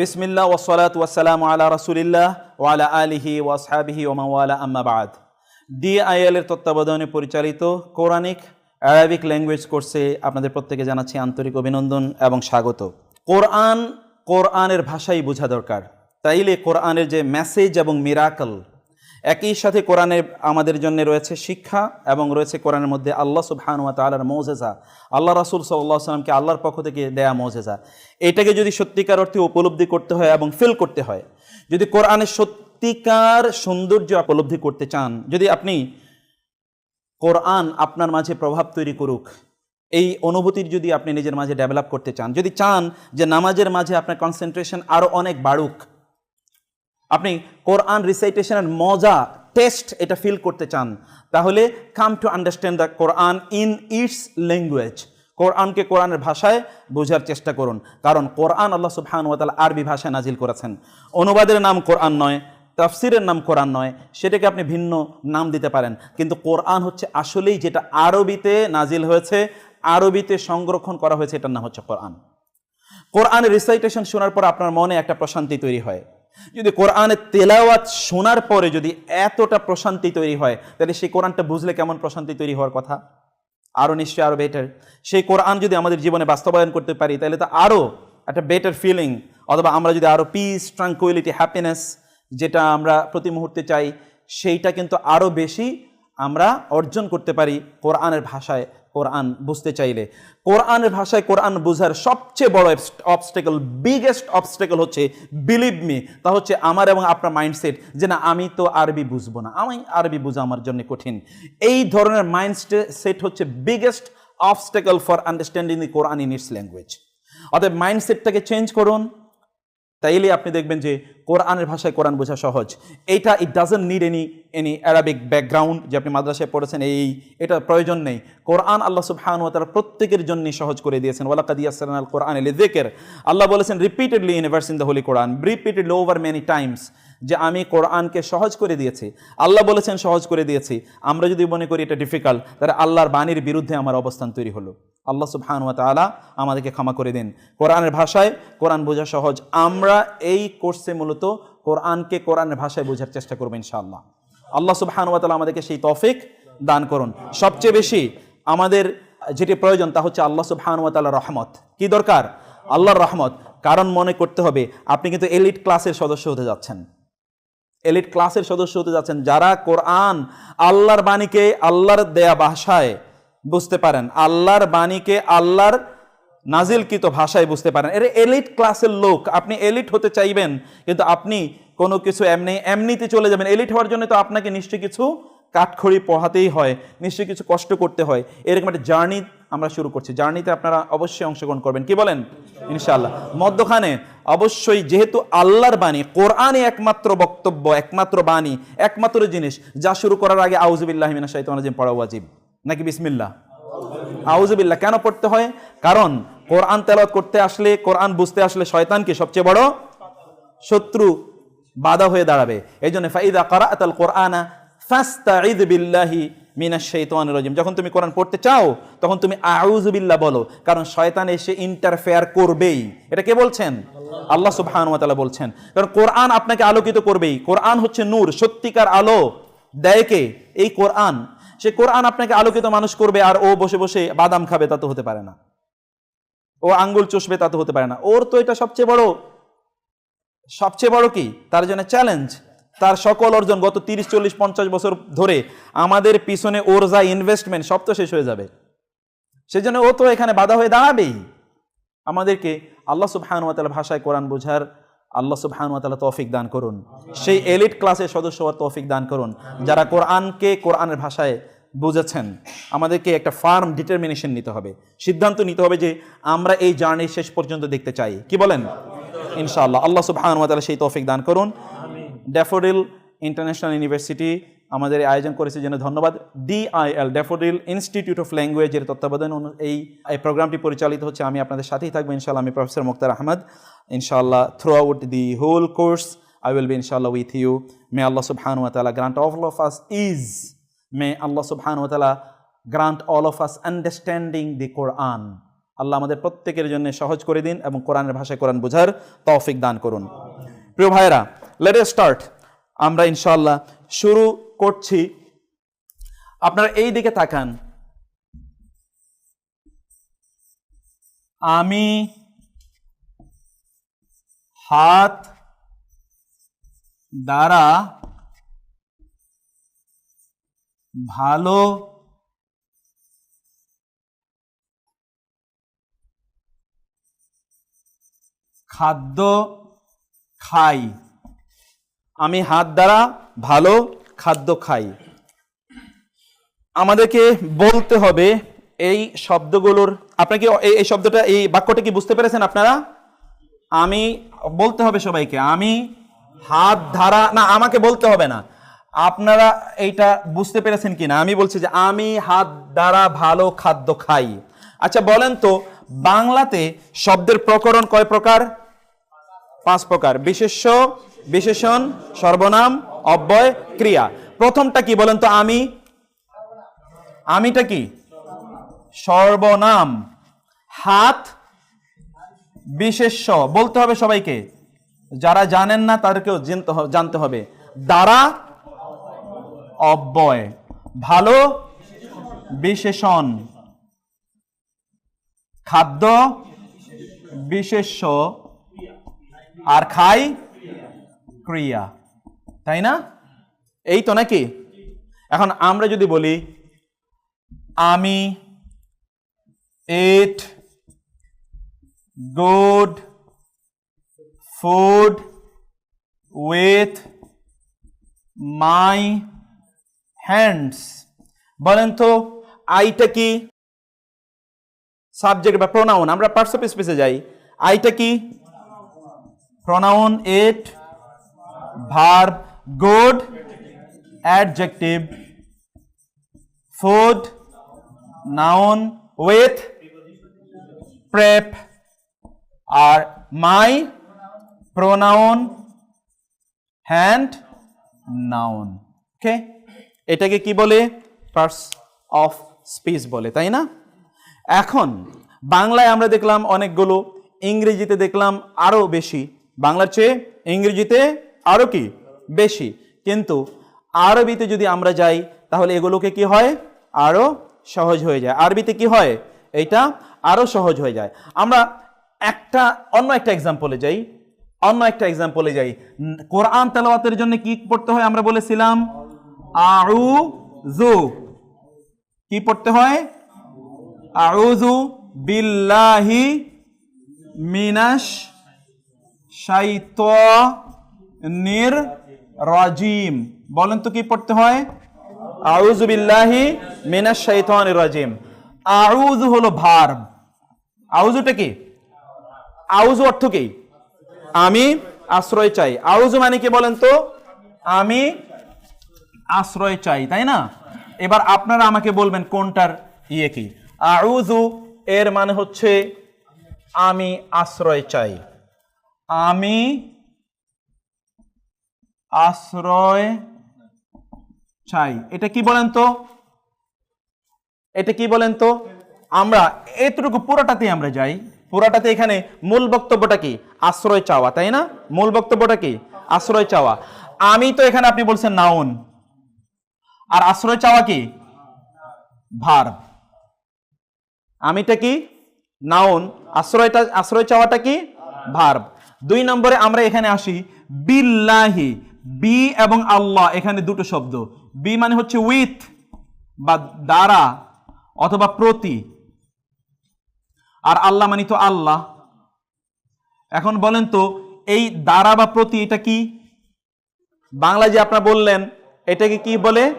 বিসমিল্লাহ ওসলাত ওয়াসালাম আলা রসুলিল্লাহ ওয়ালা আলিহি ওয়াসহাবিহি ওমাওয়ালা আম্মাবাদ ডিআইএলের তত্ত্বাবধানে পরিচালিত কোরআনিক অ্যারাবিক ল্যাঙ্গুয়েজ কোর্সে আপনাদের প্রত্যেকে জানাচ্ছি আন্তরিক অভিনন্দন এবং স্বাগত। কোরআন কোরআনের ভাষাই বোঝা দরকার। তাইলে কোরআনের যে মেসেজ এবং মিরাকল একই সাথে কোরআনের আমাদের জন্য রয়েছে শিক্ষা এবং রয়েছে কোরআনের মধ্যে আল্লাহ সুবহানুয়া তালার মৌজেজা। আল্লাহ রাসুল সাল্লাহ সাল্লামকে আল্লাহর পক্ষ থেকে দেয়া মৌজেজা। এটাকে যদি সত্যিকার অর্থে উপলব্ধি করতে হয় এবং ফিল করতে হয়, যদি কোরআনের সত্যিকার সৌন্দর্য উপলব্ধি করতে চান, যদি আপনি কোরআন আপনার মাঝে প্রভাব তৈরি করুক, এই অনুভূতির যদি আপনি নিজের মাঝে ডেভেলপ করতে চান, যদি চান যে নামাজের মাঝে আপনার কনসেন্ট্রেশন আরও অনেক বাড়ুক আপনি কোরআন রিসাইটেশনের মজা টেস্ট এটা ফিল করতে চান, তাহলে come to understand the Quran in its language কোরআনকে কোরআনের ভাষায় বোঝার চেষ্টা করুন, কারণ কোরআন আল্লাহ সুবহান ওয়াতাল আরবি ভাষায় নাজিল করেছেন। অনুবাদের নাম কোরআন নয়, তাফসিরের নাম কোরআন নয়, সেটাকে আপনি ভিন্ন নাম দিতে পারেন। কিন্তু কোরআন হচ্ছে আসলেই যেটা আরবিতে নাজিল হয়েছে, আরবিতে সংরক্ষণ করা হয়েছে, এটার নাম হচ্ছে কোরআন। কোরআনের রিসাইটেশন শোনার পর আপনার মনে একটা প্রশান্তি তৈরি হয়। যদি কোরআনের তেলাওয়াত শোনার পরে যদি এতটা প্রশান্তি তৈরি হয়, তাহলে সেই কোরআনটা বুঝলে কেমন প্রশান্তি তৈরি হওয়ার কথা? আরও নিশ্চয়ই আরও বেটার সেই কোরআন যদি আমাদের জীবনে বাস্তবায়ন করতে পারি, তাহলে তো আরও একটা বেটার ফিলিং অথবা আমরা যদি আরও পিস ট্রাঙ্কুইলিটি হ্যাপিনেস যেটা আমরা প্রতি মুহূর্তে চাই, সেইটা কিন্তু আরও বেশি আমরা অর্জন করতে পারি কোরআনের ভাষায়। কোরআন বুঝতে চাইলে। কোরআনের ভাষায় কোরআন বোঝার সবচেয়ে বড় অবস্টেকল বিগেস্ট অবস্টেকল হচ্ছে বিলিভ মি তা হচ্ছে আমার এবং আপনার মাইন্ডসেট যে না, আমি তো আরবি বুঝব না। আমি আরবি বোঝা আমার জন্য কঠিন। এই ধরনের মাইন্ড সেট হচ্ছে biggest obstacle for understanding the Quran in its language অতএব মাইন্ডসেটটাকে চেঞ্জ করুন। তাইলে আপনি দেখবেন যে কোরআনের ভাষায় কোরআন বোঝা সহজ। এইটা it doesn't need any any Arabic background যে আপনি মাদ্রাসায় পড়েছেন, এই এটা প্রয়োজন নেই। কোরআন আল্লাহ সুবহান ও তারা প্রত্যেকের জন্য সহজ করে দিয়েছেন। ওয়ালাকাদিয়াসাল আল কোরআন এলি জেকের আল্লাহ বলেছেন repeatedly universe verse in the holy Quran repeatedly over many times যে আমি কোরআনকে সহজ করে দিয়েছি। আল্লাহ বলেছেন সহজ করে দিয়েছি। আমরা যদি মনে করি এটা ডিফিকাল্ট তাহলে আল্লাহর বাণীর বিরুদ্ধে আমার অবস্থান তৈরি হলো। আল্লাহ সুবহানুয়া তালা আমাদেরকে ক্ষমা করে দিন। কোরআনের ভাষায় কোরআন বোঝা সহজ। আমরা এই কোর্সে মূলত কোরআনকে কোরআনের ভাষায় বোঝার চেষ্টা করব ইনশাআল্লাহ। আল্লাহ সুবহানুয়া তালা আমাদেরকে সেই তফিক দান করুন। সবচেয়ে বেশি আমাদের যেটি প্রয়োজন তা হচ্ছে আল্লাহ সুবহানুয়া তালা রহমত। কি দরকার? আল্লাহর রহমত। কারণ মনে করতে হবে, আপনি কিন্তু এলিট ক্লাসের সদস্য হতে যাচ্ছেন। এলিট ক্লাসের সদস্য হতে যাচ্ছেন, যারা কোরআন আল্লাহর বাণীকে আল্লাহর দেয়া ভাষায় বুঝতে পারেন, আল্লাহর বাণীকে আল্লাহর নাজিলকৃত ভাষায় বুঝতে পারেন। এর এলিট ক্লাসের লোক, আপনি এলিট হতে চাইবেন, কিন্তু আপনি কোনো কিছু এমনি, এমনিতে চলে যাবেন। এলিট হওয়ার জন্য তো আপনাকে নিশ্চয়ই কিছু কাঠখড়ি পড়াতেই হয়, নিশ্চয়ই কিছু কষ্ট করতে হয়। এরকম একটা জার্নি আমরা শুরু করছি। জার্নিতে আপনারা অবশ্যই অংশগ্রহণ করবেন। কি বলেন? ইনশাআল্লাহ। মধ্যখানে অবশ্যই যেহেতু আল্লাহর বাণী কোরআনে একমাত্র বক্তব্য, একমাত্র বাণী, একমাত্র জিনিস, যা শুরু করার আগে আউজুবিল্লাহ মিনা শাহিতান পড়া ওয়াজিব। নাকি বিসমিল্লাহ? আউজুবিল্লাহ কেন পড়তে হয়? কারণ কোরআন তেলাওয়াত করতে আসলে, কোরআন বুঝতে আসলে শয়তানকে সবচেয়ে বড়? শত্রু বাধা হয়ে দাঁড়াবে। এই জন্য ফাইদা করা আতাল কোরআনা ফাস্তাঈদ বিল্লাহি মিনাশ শাইতানির রাজিম। যখন তুমি কোরআন পড়তে চাও, তখন তুমি আউযুবিল্লাহ বলো, কারণ শয়তান এসে ইন্টারফেয়ার করবেই। এটা কে বলছেন? আল্লাহ সুবহানাহু ওয়া বলছেন। কারণ কোরআন আপনাকে আলোকিত করবেই। কোরআন হচ্ছে নূর, সত্যিকার আলো। দেয় কে? এই কোরআন। সে কোরআন আপনাকে আলোকিত মানুষ করবে, আর ও বসে বসে বাদাম খাবে, তা তো হতে পারে না। ও আঙ্গুল চষবে, তা তো হতে পারে না। ওর তো এটা সবচেয়ে বড় সবচেয়ে বড় কি? তার জন্য চ্যালেঞ্জ তার সকল অর্জন গত তিরিশ, চল্লিশ, পঞ্চাশ বছর ধরে আমাদের পিছনে ওর যা ইনভেস্টমেন্ট সব তো শেষ হয়ে যাবে। সেই জন্য ও তো এখানে বাধা হয়ে দাঁড়াবেই। আমাদেরকে আল্লাহ সুবহানুয়াতালা ভাষায় কোরআন বোঝার আল্লাহ সুবহানুয়াতালা তৌফিক দান করুন। সেই এলিট ক্লাসের সদস্য হওয়ার তৌফিক দান করুন, যারা কোরআনকে কোরআনের ভাষায় বুঝেছেন। আমাদেরকে একটা ফার্ম ডিটারমিনেশন নিতে হবে। সিদ্ধান্ত নিতে হবে যে আমরা এই জার্নি শেষ পর্যন্ত দেখতে চাই। কি বলেন? ইনশাআল্লাহ। আল্লাহ সুবহানুয়াতালা সেই তৌফিক দান করুন। ড্যাফোডিল ইন্টারন্যাশনাল ইউনিভার্সিটি আমাদের আয়োজন করেছে জন্য ধন্যবাদ ডিআইএল ড্যাফোডিল ইনস্টিটিউট অফ ল্যাঙ্গুয়েজের তত্ত্বাবধান এই এই প্রোগ্রামটি পরিচালিত হচ্ছে, আমি আপনাদের সাথেই থাকব, ইনশাআল্লাহ আমি প্রফেসর মুক্তার আহমদ ইনশাআল্লাহ throughout the whole course be inshallah with you. May Allah subhanahu wa ta'ala grant all of us ease. May Allah subhanahu wa ta'ala grant all of us understanding the Quran. আল্লাহ আমাদের প্রত্যেকের জন্য সহজ করে দিন এবং কোরআনের ভাষায় কোরআন বোঝার তৌফিক দান করুন প্রিয় ভাইরা লেট স্টার্ট আমরা ইনশাআল্লাহ শুরু করছি। আপনারা এই দিকে তাকান। আমি হাত দ্বারা ভালো খাদ্য খাই। আমি হাত দ্বারা ভালো খাদ্য খাই। আমাদেরকে বলতে হবে এই শব্দগুলোর, আপনার কি এই- এই শব্দটা, এই বাক্যটা কি বুঝতে পেরেছেন আপনারা? আমি বলতে হবে সবাইকে, আমি হাত ধারা না, আমাকে বলতে হবে না। আপনারা এইটা বুঝতে পেরেছেন কি না আমি বলছি যে আমি হাত দ্বারা ভালো খাদ্য খাই। আচ্ছা বলেন তো, বাংলাতে শব্দের প্রকরণ কয় প্রকার? পাঁচ প্রকার। বিশেষ্য বিশেষণ, সর্বনাম, অব্যয়, ক্রিয়া। প্রথমটা কি বলেন তো আমি? আমিটা কি? সর্বনাম। হাত বিশেষ্য। বলতে হবে সবাইকে। যারা জানেন না তাদেরকেও জানতে হবে। দ্বারা অব্যয়। ভালো বিশেষণ। খাদ্য বিশেষ্য। আর খাই ক্রিয়া, তাই না? এই তো নাকি? এখন আমরা যদি বলি, আমি eat good food with my hands বলেন তো, আইটা কি? সাবজেক্ট বা প্রোনাউন আমরা পার্টস অফ স্পেসে যাই। আইটা কি? pronoun, it verb good, adjective, food, noun, with, prep R my, pronoun, hand, noun. ওকে এটাকে কি বলে? পার্টস অফ স্পিচ বলে, তাই না? এখন, বাংলায় আমরা দেখলাম অনেকগুলো, ইংরেজিতে দেখলাম আরও বেশি। বাংলার চেয়ে ইংরেজিতে আরও কি? বেশি। কিন্তু আরবিতে যদি আমরা যাই, তাহলে এগুলোকে কি হয়? আরও সহজ হয়ে যায়। আরবিতে কি হয়? এইটা আরও সহজ হয়ে যায়। আমরা একটা, অন্য একটা এক্সাম্পলে যাই। অন্য একটা এক্সাম্পলে যাই। কোরআন তেলাওয়াতের জন্য কি পড়তে হয় আমরা বলেছিলাম? আউ জু কি পড়তে হয়? আউযু বিল্লাহি মিনাশ শাইতানির রাজিম। বলেন তো কি পড়তে হয়? আউযু বিল্লাহি মিনাশ শাইতানির রাজিম। আউযু হলো ভার্ব। আউযুটা কি? আউযু অর্থ কি? আমি আশ্রয় চাই। আউযু মানে কি বলেন তো? আমি আশ্রয় চাই তাই না? এবার আপনারা আমাকে বলবেন কোনটার ইয়ে কি? আউযু এর মানে হচ্ছে আমি আশ্রয় চাই। আমি আশ্রয় চাই। এটা কি বলেন তো? এটা কি বলেন তো? আমরা এতটুকু পুরোটাতে আমরা যাই। পুরোটাতে এখানে মূল বক্তব্যটা কি? আশ্রয় চাওয়া, তাই না? মূল বক্তব্যটা কি? আশ্রয় চাওয়া। আমি তো এখানে আপনি বলছেন নাউন আর আশ্রয় চাওয়া কি? ভার্ব আমিটা কি? নাউন আশ্রয়টা, আশ্রয় চাওয়াটা কি? ভার্ব দুই নম্বরে আমরা এখানে আসি, বিল্লাহি। বি এবং আল্লাহ, এখানে দুটো শব্দ। বি মানে হচ্ছে উইথ বা দ্বারা অথবা প্রতি। আর আল্লাহ মানে তো আল্লাহ। এখন বলেন তো, এই দ্বারা বা প্রতি এটা কি? বাংলা যে আপনারা বললেন, এটাকে কি বলে?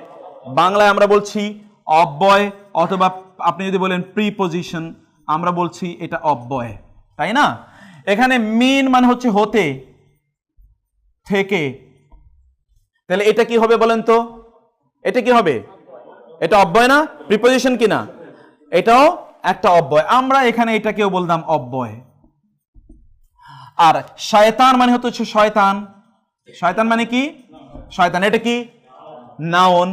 বাংলায় আমরা বলছি অব্যয় অথবা আপনি যদি বলেন প্রিপোজিশন আমরা বলছি এটা অব্যয়। তাই না? এখানে মিন মানে হচ্ছে হতে, থেকে। তাহলে এটা কি হবে বলেন তো? এটা কি হবে? এটা অব্যয় না? প্রিপোজিশন কি না? এটাও একটা অব্যয়। আমরা এখানে এটাকেও বলতাম অব্যয়। আর শয়তান মানে হচ্ছে শয়তান। শয়তান মানে কি? শয়তান। এটা কি? নাউন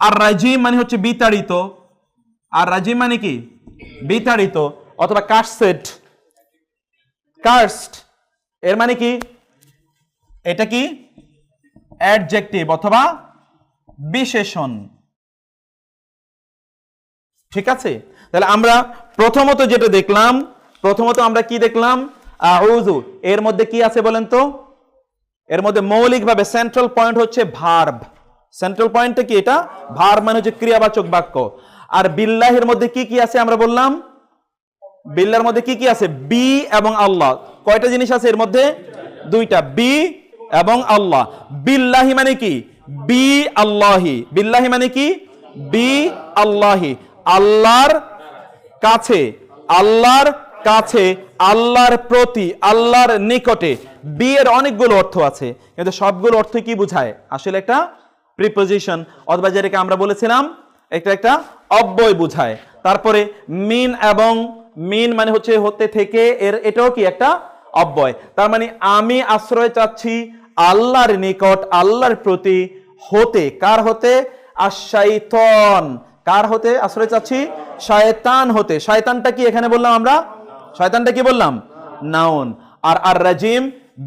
আর রাজিম মানে হচ্ছে বিতাড়িত। আর রাজিম মানে কি? বিতাড়িত। অথবা কার্সেট কার্সড এর মানে কি? এটা কি? অ্যাডজেক্টিভ অথবা বিশেষণ। ঠিক আছে? তাহলে আমরা প্রথমত যেটা দেখলাম, প্রথমত আমরা কি দেখলাম? আউযু। এর মধ্যে কি আছে বলেন তো? এর মধ্যে মৌলিকভাবে সেন্ট্রাল পয়েন্ট হচ্ছে ভার্ব সেন্ট্রাল পয়েন্টটা কি এটা? ভার্ব মানে হচ্ছে ক্রিয়াবাচক বাক্য। আর বিল্লাহের মধ্যে কি কি আছে আমরা বললাম? বিল্লার মধ্যে কি কি আছে? বি এবং আল্লাহ। কয়টা জিনিস আছে এর মধ্যে? দুইটা। বি এবং আল্লাহ। বিল্লাহি মানে কি? বি আল্লাহি। বিল্লাহি মানে কি? বি আল্লাহি। আল্লাহর কাছে আল্লাহর কাছে, আল্লাহর প্রতি, আল্লাহর নিকটে। বি এর অনেকগুলো অর্থ আছে, কিন্তু সবগুলো অর্থ কি বোঝায়? আসলে একটা প্রিপোজিশন অথবা যেটাকে আমরা বলেছিলাম, একটা একটা অব্যয় বোঝায়। তারপরে মিন এবং, মিন মানে হচ্ছে হতে থেকে, এর এটাও কি একটা অব্যয়। তার মানে আমি আশ্রয় চাচ্ছি আল্লাহর নিকট, আল্লাহর প্রতি হতে। কার হতে? আশাইতন কার হতে আশ্রয় চাচ্ছি? শয়তান হতে। শয়তানটা কি এখানে বললাম আমরা? শয়তানটা কি বললাম? নাউন। আর আর রাজিম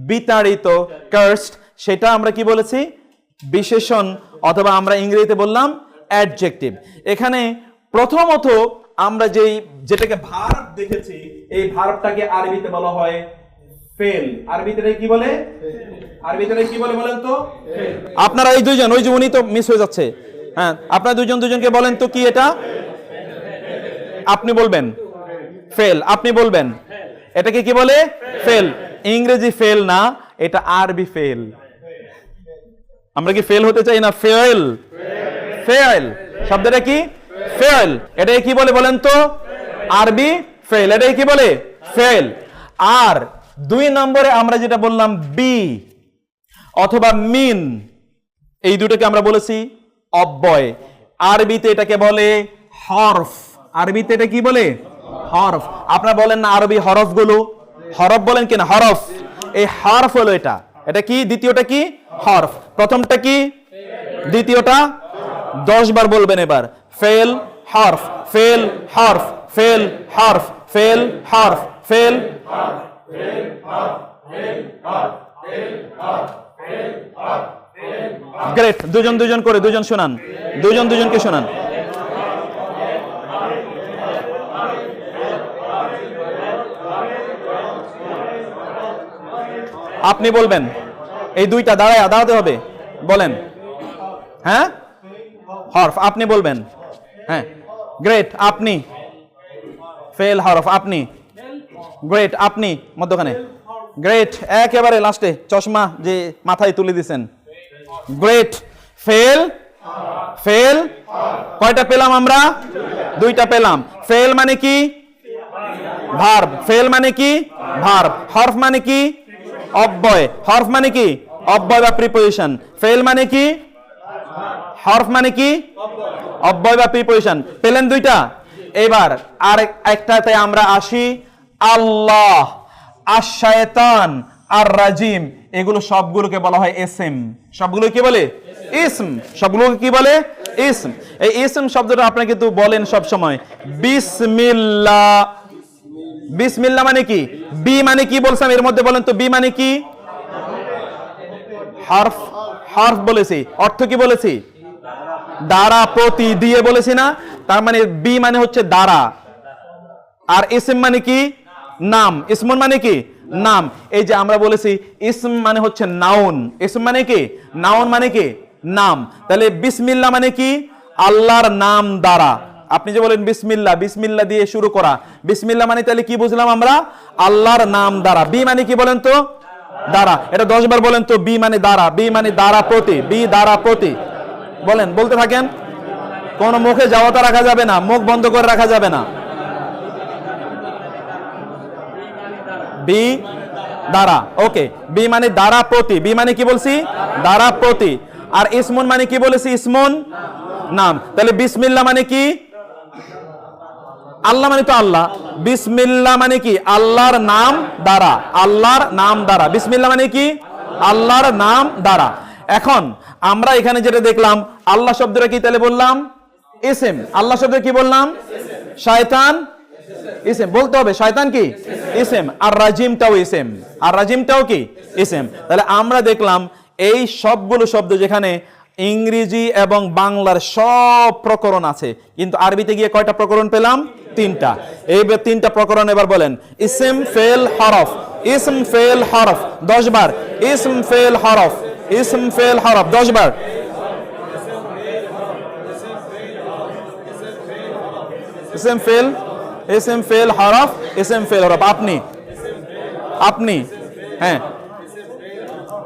বিতাড়িত কার্সড সেটা আমরা কি বলেছি? বিশেষণ, অথবা আমরা ইংরেজিতে বললাম অ্যাডজেক্টিভ এখানে প্রথমত আমরা যেই, যেটাকে ভার্ব দেখেছি, এই ভার্বটাকে আরবিতে বলা হয় ফেল। আরবিতে কি বলে? আরবিতে কি বলে বলেন তো? আপনারা এই দুইজন ওই যে উনি তো মিস হয়ে যাচ্ছে। হ্যাঁ আপনারা দুজন দুজনকে বলেন তো কি এটা? আপনি বলবেন। ফেল আপনি বলবেন। এটাকে কি বলে? ফেল। ইংরেজি ফেল না এটা আরবি ফেল। আমরা কি ফেল হতে চাই না? ফেল। ফেল। শব্দটা কি? ফেল। এটাকে কি বলে বলেন তো? আরবি ফেল। এটাকে কি বলে? ফেল। আর দুই নম্বরে আমরা যেটা বললাম বি অথবা মিন। এই দুটোকে আমরা বলেছি অব্যয়। আরবিতে এটাকে বলে হরফ। আরবিতে এটা কি বলে? হরফ। আপনারা বলেন না আরবি হরফগুলো হরফ বলেন কিনা? হরফ। এই হরফ হলো এটা। এটা কি? দ্বিতীয়টা কি? হরফ। প্রথমটা কি? দ্বিতীয়টা? দশ বার বলবেন এবার। ফেল, হরফ। ফেল হরফ। ফেল হরফ। ফেল হরফ। ফেল গ্রেট দুজন দুজন করে, দুজন শোনান। দুজন, দুজনকে শোনান। আপনি বলবেন, এই দুইটা দাঁড়ায়, দাঁড়াতে হবে। বলেন। হ্যাঁ? হরফ, আপনি বলবেন। হ্যাঁ। গ্রেট আপনি। ফেল হরফ, আপনি। গ্রেট আপনি মধ্যখানে। গ্রেট একেবারে লাস্টে চশমা যে মাথায় তুলে দিছেন। গ্রেট ফেল ফেল কয়টা পেলাম আমরা? দুইটা পেলাম। ফেল মানে কি? ভার্ব ফেল মানে কি? ভার্ব হরফ মানে কি? অব্যয়, হরফ মানে কি? অব্যয় বা প্রিপোজিশন ফেল মানে কি? হরফ মানে কি? অব্যয় বা প্রিপোজিশন পেলেন দুইটা? এবার আর একটাতে আমরা আসি। আল্লাহ আশায়তান আর রাজিম এগুলো সবগুলোকে বলা হয় এসএম সবগুলো কি বলে? ইসম। সবগুলোকে কি বলে? ইসম। এই ইসম শব্দটা আপনারা কিন্তু বলেন সব সময় বিসমিল্লাহ বিসমিল্লাহ মানে কি? বি মানে কি বলছিলাম এর মধ্যে বলেন তো। বি মানে কি? হার্ফ। হার্ফ বলেছি। অর্থ কি বলেছি? দ্বারা, প্রতি, দিয়ে বলেছি না। তার মানে বি মানে হচ্ছে দ্বারা। আর ইসম মানে কি? নাম। ইসমন মানে কি? নাম। এই যে আমরা বলেছি ইসম মানে হচ্ছে নাউন। ইসম মানে কি? নাউন মানে কি? নাম। তাহলে বিসমিল্লা মানে কি? আল্লাহর নাম দ্বারা। আপনি যে বলেন বিসমিল্লা বিসমিল্লা দিয়ে শুরু করা। বিসমিল্লা মানে তাহলে কি বুঝলাম আমরা? আল্লাহর নাম দ্বারা। বি মানে কি বলেন তো? দ্বারা। এটা দশ বার বলেন তো বি মানে দ্বারা। বি মানে দ্বারা প্রতি বি দ্বারা প্রতি বলেন বলতে থাকেন? কোন মুখে যাওয়াটা রাখা যাবে না। মুখ বন্ধ করে রাখা যাবে না। বি দ্বারা ওকে বি মানে দ্বারা প্রতি। বি মানে কি বলছি? দ্বারা প্রতি। আর ইসমুন মানে কি বলেছি? ইসমুন নাম। তাহলে বিসমিল্লা মানে কি? আল্লাহ মানে তো আল্লাহ। বিসমিল্লা মানে কি? আল্লাহর নাম দ্বারা। আল্লাহর নাম দ্বারা। বিসমিল্লা মানে কি? আল্লাহর নাম দ্বারা। এখন আমরা এখানে যেটা দেখলাম, আল্লাহ শব্দটা কি তাহলে বললাম? ইসেম। আল্লাহ শব্দের কি বললাম? শয়তান। ইসেম, বলতে হবে, শয়তান কি? ইসেম, আর রাজিমটাও ইসেম। আর রাজিমটাও কি? ইসেম। তাহলে আমরা দেখলাম এই সবগুলো শব্দ যেখানে ইংরেজি এবং বাংলার সব প্রকরণ আছে, কিন্তু আরবিতে গিয়ে কয়টা প্রকরণ পেলাম? তিনটা। এই তিনটা প্রকরণ এবার বলেন, ইসেম, ফেল, হরফ। ইসম, ফেল, হরফ। দশ বার। ইসম, ফেল, হরফ। ইসম, ফেল, হরফ। দশ বার। ইসেম, ফেল ইসেম ফেল হরফ ইসেম ফেল হরফ। আপনি? আপনি? হ্যাঁ।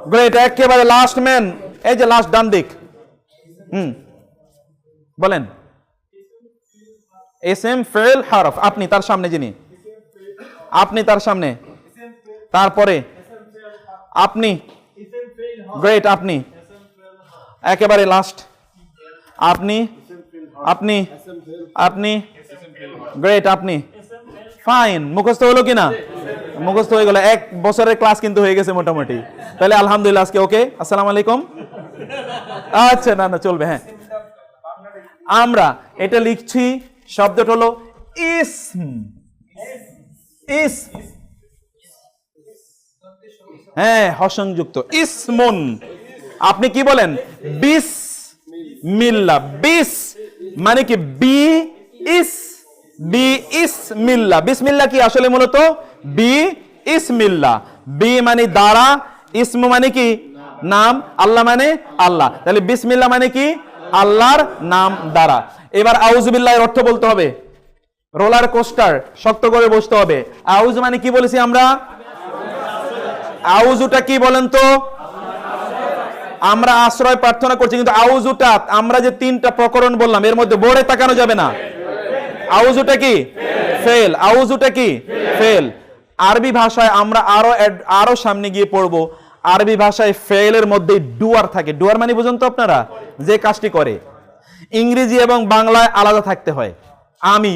গ্রেট একেবারে লাস্ট ম্যান এই যে লাস্ট ডান দিক। হুম। বলেন। এসএম ফেল হরফ। আপনি, তার সামনে যিনি। আপনি, তার সামনে। তারপরে। আপনি। গ্রেট আপনি। একেবারে লাস্ট আপনি? আপনি? আপনি? গ্রেট আপনি? ফাইন মুখস্থ হলো কিনা? মুখস্থ হয়ে গেল। এক বছরের ক্লাস কিন্তু হয়ে গেছে মোটামুটি। তাহলে আলহামদুলিল্লাহ আজকে ওকে আসসালামু আলাইকুম। আচ্ছা না না, চলবে হ্যাঁ। আমরা এটা লিখছি, শব্দটা হলো ইসম। ইস হ্যাঁ হসংযুক্ত ইসমুন। আপনি কি বলেন? বিস মিল্লা বিস মানে কি? বি ইস বি ইস মিল্লা বিসমিল্লা কি আসলে মূলত? বি ইস মিল্লা বি মানে দ্বারা ইসমু মানে কি? নাম। আল্লাহ মানে আল্লাহ। তাহলে বিসমিল্লা মানে কি? আল্লাহর নাম দ্বারা। এবার আউজুবিল্লাহর অর্থ বলতে হবে। রোলার কোস্টার, শক্ত করে বসতে হবে। আউজ মানে কি বলেছি আমরা? আউজুটা কি বলেন তো? আমরা আশ্রয় প্রার্থনা করছি, কিন্তু আউজুটা আমরা যে তিনটা প্রকরণ বললাম, এর মধ্যে বোর্ডে তাকানো যাবে না। আউজুটা কি? ফেল। আউজুটা কি? ফেল। আরবি ভাষায় আমরা আরও আরও সামনে গিয়ে পড়ব। আরবি ভাষায় ফেলের মধ্যে ডুয়ার থাকে। ডুয়ার মানে বুঝুন তো আপনারা, যে কাজটি করে। ইংরেজি এবং বাংলায় আলাদা থাকতে হয়। আমি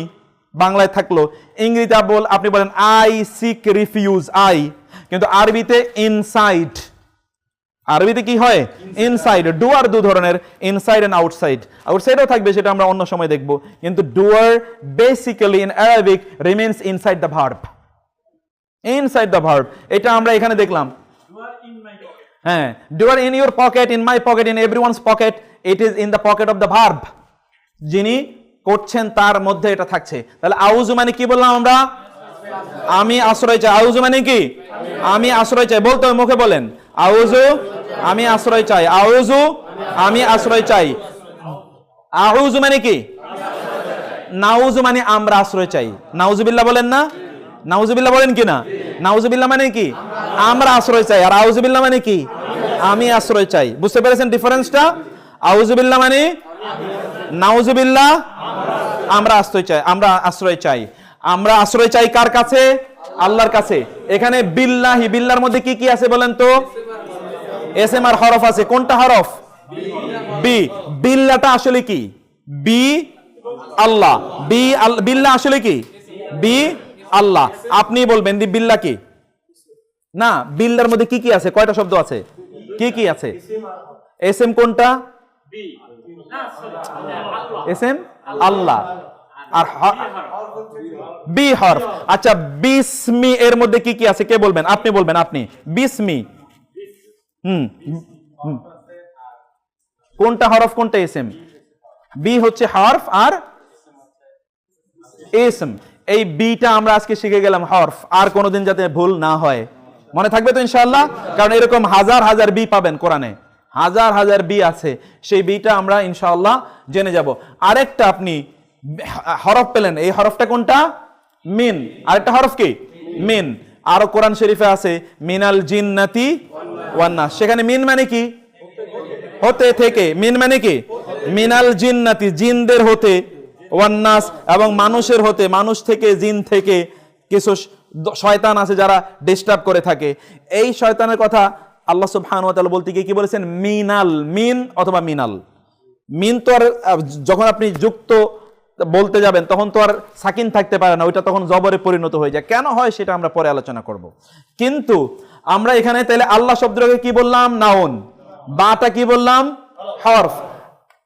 বাংলায় থাকল। ইংরেজিতে বল আপনি বলেন আই সিক রিফিউজ আই কিন্তু আরবিতে ইনসাইড আরবিতে কি হয়? ইনসাইড ডুয়ার দু ধরনের ইনসাইড এন্ড আউটসাইড আউটসাইডও থাকবে সেটা আমরা অন্য সময় দেখব। কিন্তু ডুয়ার basically in Arabic remains inside the verb inside the verb এটা আমরা এখানে দেখলাম। হ্যাঁ ডুয়ার in your pocket in my pocket in every everyone's pocket it is in the pocket of the verb যিনি করছেন তার মধ্যে এটা থাকছে। তাহলে আউজু মানে কি বললাম আমরা? আমি আশ্রয় চাই। আউজু মানে কি? আমি আশ্রয় চাই। বলতে মুখে বলেন। আউজু আমি আশ্রয় চাই। আউজু আমি আশ্রয় চাই। আউজু মানে কি? নাউজু মানে আমরা আশ্রয় চাই। নাউজুবিল্লাহ বলেন না? নাউজুবিল্লাহ বলেন কি না? নাউজুবিল্লাহ মানে কি? আমরা আশ্রয় চাই। আর আউজুবিল্লাহ মানে কি? আমি আশ্রয় চাই। বুঝতে পেরেছেন ডিফারেন্সটা? আউজুবিল্লাহ মানে নাউজুবিল্লাহ আমরা আশ্রয় চাই। আমরা আশ্রয় চাই। আমরা আশ্রয় চাই কার কাছে? আল্লাহর কাছে। এখানে বিল্লাহি বিল্লার মধ্যে কি কি আছে বলেন তো? এস এম আর হরফ আছে। কোনটা হরফ? বি। বিল্লাটা আসলে কি? বি আল্লাহ। বি বিল্লা আসলে কি? বি আল্লাহ। আপনি বলবেন দি বিল্লা কি? না বিল্লার মধ্যে কি কি আছে? কয়টা শব্দ আছে? কি কি আছে? এস এম কোনটা এস এম আল্লাহ। আর বি হরফ আচ্ছা বিসমি এর মধ্যে কি কি আছে? কে বলবেন? আপনি বলবেন, আপনি। বিসমি। হুম। কোনটা হরফ, কোনটা এসএম? বি হচ্ছে হরফ আর এসএম। এই বিটা আমরা আজকে শিখে গেলাম হরফ। আর কোনোদিন যাতে ভুল না হয়। মনে থাকবে তো ইনশাআল্লাহ? কারণ এরকম হাজার হাজার বি পাবেন কোরআনে। হাজার হাজার বি আছে। সেই বিটা আমরা ইনশাআল্লাহ জেনে যাব। আরেকটা আপনি হরফ পেলেন, এই হরফটা কোনটা? মিন। আরেকটা হরফ কি? মিন। আরও কোরআন শরীফে আছে, মিনাল জিন্নাতি ওয়ান্নাস। সেখানে মিন মানে কি? হতে থেকে। মিন মানে কি? মিনাল জিন্নাতি, জিনদের হতে ওয়ান্নাস এবং মানুষের হতে, মানুষ থেকে, জিন থেকে কিছু শয়তান আছে যারা ডিস্টার্ব করে থাকে। এই শয়তানের কথা আল্লাহ সুবহানাহু ওয়া তাআলা বলতে গিয়ে কি বলেছেন? মিনাল, মিন অথবা মিনাল। মিন তো আর যখন আপনি যুক্ত বলতে যাবেন, তখন তো আর সাকিন থাকতে পারে না, ওইটা তখন জবরে পরিণত হয়ে যায়। কেন হয় সেটা আমরা পরে আলোচনা করব। কিন্তু আমরা এখানে তাহলে আল্লাহ শব্দটাকে কি বললাম? নাউন। বাটা কি বললাম? হরফ।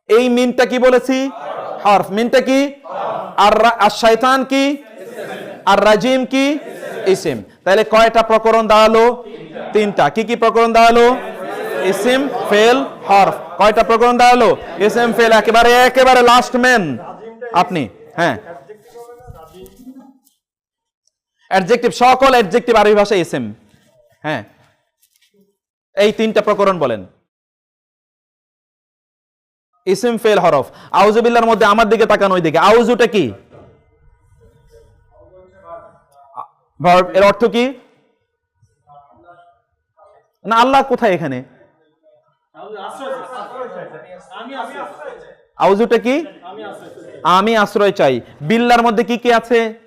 এই মিনটা কি বলেছি? হরফ। মিনটা কি? আর শয়তান কি? আর রাজিম কি? ইসিম। তাহলে কয়টা প্রকরণ দাঁড়াল? তিনটা। কি কি প্রকরণ দাঁড়াল? ইসিম, ফেল, হরফ। কয়টা প্রকরণ দাঁড়াল? ইসিম, ফেল, একেবারে একেবারে লাস্ট মেন আপনি হ্যাঁ। অ্যাডজেক্টিভ সকল অ্যাডজেক্টিভ আরবি ভাষায় ইসিম হ্যাঁ। এই তিনটা প্রকরণ বলেন। ইসিম ফেল হরফ। আউজুবিল্লার মধ্যে আমার দিকে তাকান ওই দিকে আউজুটা কি এর অর্থ কি? না আল্লাহ কোথায় এখানে? আউজুটা কি? আমি আশ্রয় চাই। বিল্লার মধ্যে কি কি আছে?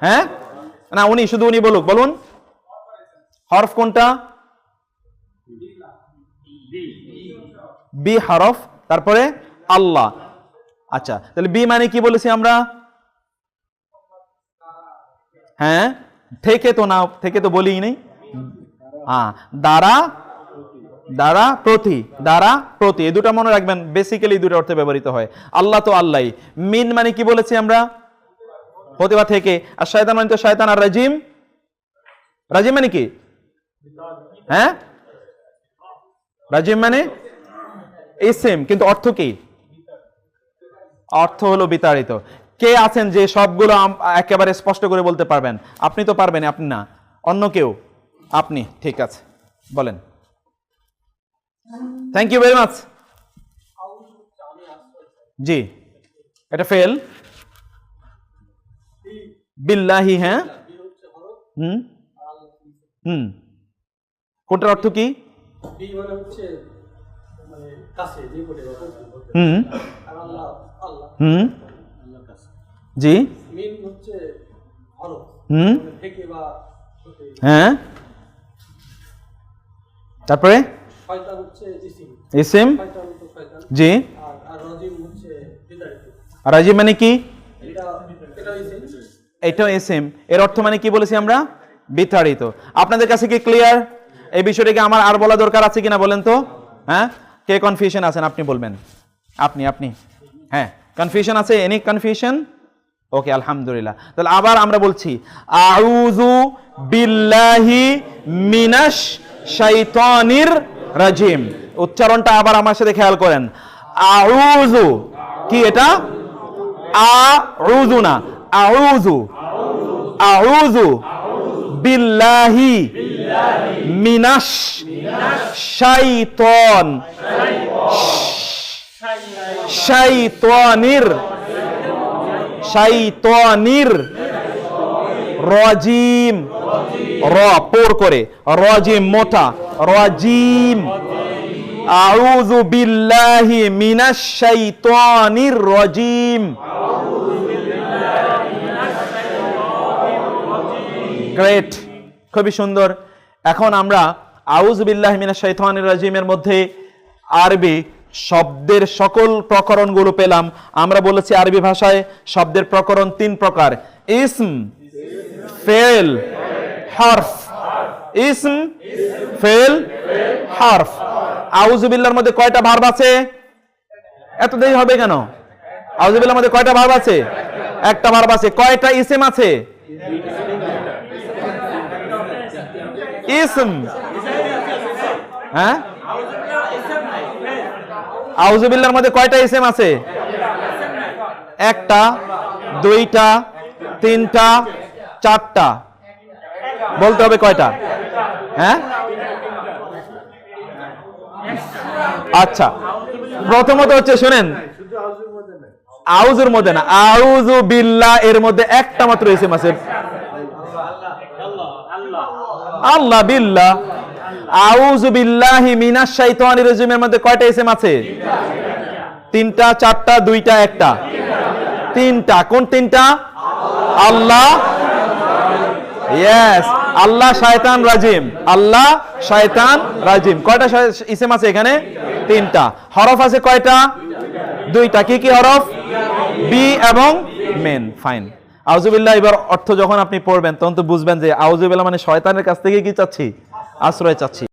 হ্যাঁ? না, উনি, শুধু উনি বলুক, বলুন। হরফ কোনটা? বি হরফ, তারপরে আল্লাহ। আচ্ছা তাহলে বি মানে কি বলেছি আমরা? হ্যাঁ থেকে তো না, থেকে তো বলি নেই। হ্যাঁ দ্বারা দ্বারা প্রতি দ্বারা প্রতি। এই দুটো মনে রাখবেন বেসিক্যালি দুটো অর্থে ব্যবহৃত হয়। আল্লাহ তো আল্লাহ মিন মানে কি বলেছি আমরা? বা থেকে। আর শয়তান মানে তো শয়তান আর রাজিম। রাজিম মানে কি? হ্যাঁ? রাজিম মানে এসএম কিন্তু অর্থ কি? অর্থ হলো বিতাড়িত। কে আছেন যে সবগুলো একেবারে স্পষ্ট করে বলতে পারবেন? আপনি তো পারবেন আপনি না। অন্য কেউ? আপনি, ঠিক আছে। বলেন। থ্যাংক ইউ ভেরি মাচ জি। এটা ফেল বিল্লাহি হ্যাঁ? হুম? হুম। কোনটার অর্থ কি? মানে মানে। হুম। হুম। জি। হুম। মানে। হ্যাঁ। তারপরে? ইসিম জি। রাজি মানে কি? এটা এসএম এর অর্থ মানে কি বলেছি আমরা? বিতাড়িত। আপনাদের কাছে কি ক্লিয়ার এই বিষয়টাকে আমার আর বলা দরকার আছে কিনা বলেন তো? হ্যাঁ? কে কনফিউশন আছেন আপনি বলবেন। আপনি আপনি। হ্যাঁ কনফিউশন আছে? এনি কনফিউশন ওকে আলহামদুলিল্লাহ। তাহলে আবার আমরা বলছি আউযু বিল্লাহি মিনাশ শাইতানির রাজিম, উচ্চারণটা আবার আমার সাথে খেয়াল করেন। আউযু, কি এটা? আউযু না আউযু আউযু বিল্লাহি মিনাশ শাইতান, শাইতানির শাইতানির রাজিম। র, পোর করে। রাজিম মোটা রাজিম আউযু বিল্লাহি মিনাশ শাইতানির রাজিম। গ্রেট খুবই সুন্দর। এখন আমরা আউজ বিল্লাহ মিনা শৈতানির রাজিমের মধ্যে আরবি শব্দের সকল প্রকরণগুলো পেলাম। আমরা বলেছি আরবি ভাষায় শব্দের প্রকরণ তিন প্রকার। ইসম, ফেল হারফ। ইসম, ফেল, হারফ। আউজুবিল্লার মধ্যে কয়টা ভার্ব আছে? এত দেরি হবে কেন? আউজুবিল্লার মধ্যে কয়টা ভার্ব আছে? একটা ভার্ব আছে। কয়টা ইসিম আছে? ইসম। হ্যাঁ? আউজুবিল্লার মধ্যে কয়টা ইসেম আছে? একটা, দুইটা, তিনটা, চারটা। বলতে হবে কয়টা? হ্যাঁ? আচ্ছা প্রথমত হচ্ছে শুনেন, আউজুর মধ্যে না, আউজু বিল্লাহ এর মধ্যে একটা মাত্র আল্লাহ বিল্লাহ। আউযু বিল্লাহি মধ্যে কয়টা তিনটা, চারটা, দুইটা, একটা। তিনটা, কোন তিনটা? আল্লাহ। ইয়েস আল্লাহ শয়তান রাজিম। আল্লাহ শয়তান রাজিম। কয়টা ইসেম আছে এখানে? তিনটা। হরফ আছে কয়টা? দুইটা। কি কি হরফ? বি এবং মেন। ফাইন আউজুবিল্লাহ এবার অর্থ যখন আপনি পড়বেন, তখন তো বুঝবেন যে আউজুবিল্লাহ মানে শয়তানের কাছ থেকে কি চাচ্ছি? আশ্রয় চাচ্ছি।